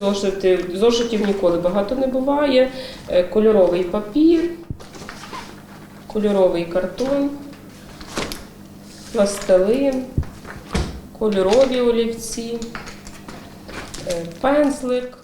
Зошити, зошитів ніколи багато не буває. Е, Кольоровий папір, кольоровий картон, пластилин, кольорові олівці, е, пензлик.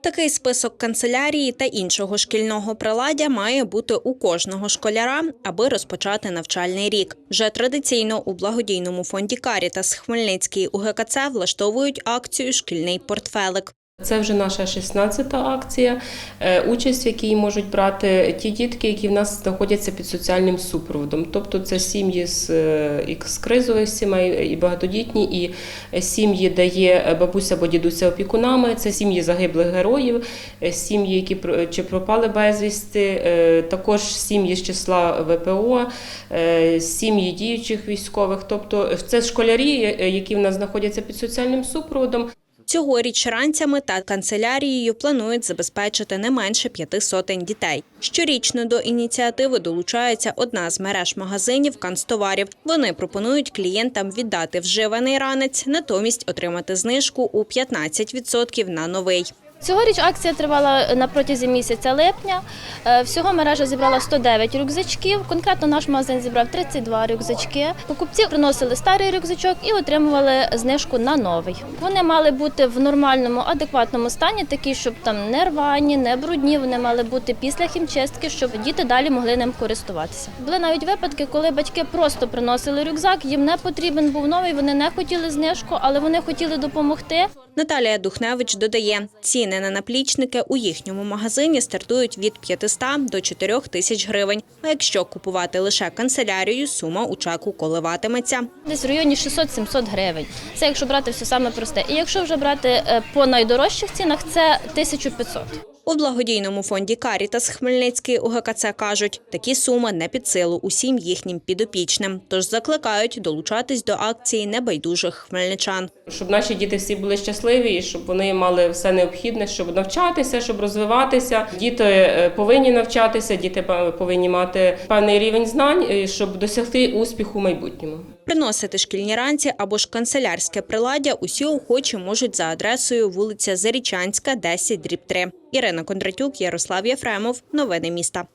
Такий список канцелярії та іншого шкільного приладдя має бути у кожного школяра, аби розпочати навчальний рік. Вже традиційно у благодійному фонді Карітас Хмельницький УГКЦ влаштовують акцію Шкільний портфелик. Це вже наша 16-та акція, е, участь в якій можуть брати ті дітки, які в нас знаходяться під соціальним супроводом. Тобто це сім'ї з, е, з кризових сімей, і багатодітні, і сім'ї, де є бабуся або дідуся опікунами, це сім'ї загиблих героїв, е, сім'ї, які чи пропали безвісти, е, також сім'ї з числа ВПО, е, сім'ї діючих військових. Тобто це школярі, е, які в нас знаходяться під соціальним супроводом. Цьогоріч ранцями та канцелярією планують забезпечити не менше п'яти сотень дітей. Щорічно до ініціативи долучається одна з мереж магазинів канцтоварів. Вони пропонують клієнтам віддати вживаний ранець, натомість отримати знижку у 15% на новий. Цьогоріч акція тривала на протязі місяця липня. Е, Всього мережа зібрала 109 рюкзачків. Конкретно наш магазин зібрав 32 рюкзачки. Покупці приносили старий рюкзачок і отримували знижку на новий. Вони мали бути в нормальному, адекватному стані, такі, щоб там не рвані, не брудні. Вони мали бути після хімчистки, щоб діти далі могли ним користуватися. Були навіть випадки, коли батьки просто приносили рюкзак, їм не потрібен був новий, вони не хотіли знижку, але вони хотіли допомогти. Наталія Духневич додає, ціни на наплічники у їхньому магазині стартують від 500 до 4 тисяч гривень. А якщо купувати лише канцелярію, сума у чеку коливатиметься. Десь в районі 600-700 гривень. Це якщо брати все саме просте. І якщо вже брати е, по найдорожчих цінах, це 1500. У благодійному фонді Карітас Хмельницький УГКЦ кажуть, такі суми не під силу усім їхнім підопічним, тож закликають долучатись до акції небайдужих хмельничан. щоб наші діти всі були щасливі і щоб вони мали все необхідне, щоб навчатися, щоб розвиватися. Діти е, повинні навчатися, діти повинні мати певний рівень знань, е, щоб досягти успіху в майбутньому. Приносити шкільні ранці або ж канцелярське приладдя усі охочі можуть за адресою вулиця Зарічанська, 10, дріб 3. Ірина Кондратюк, Ярослав Єфремов. Новини міста.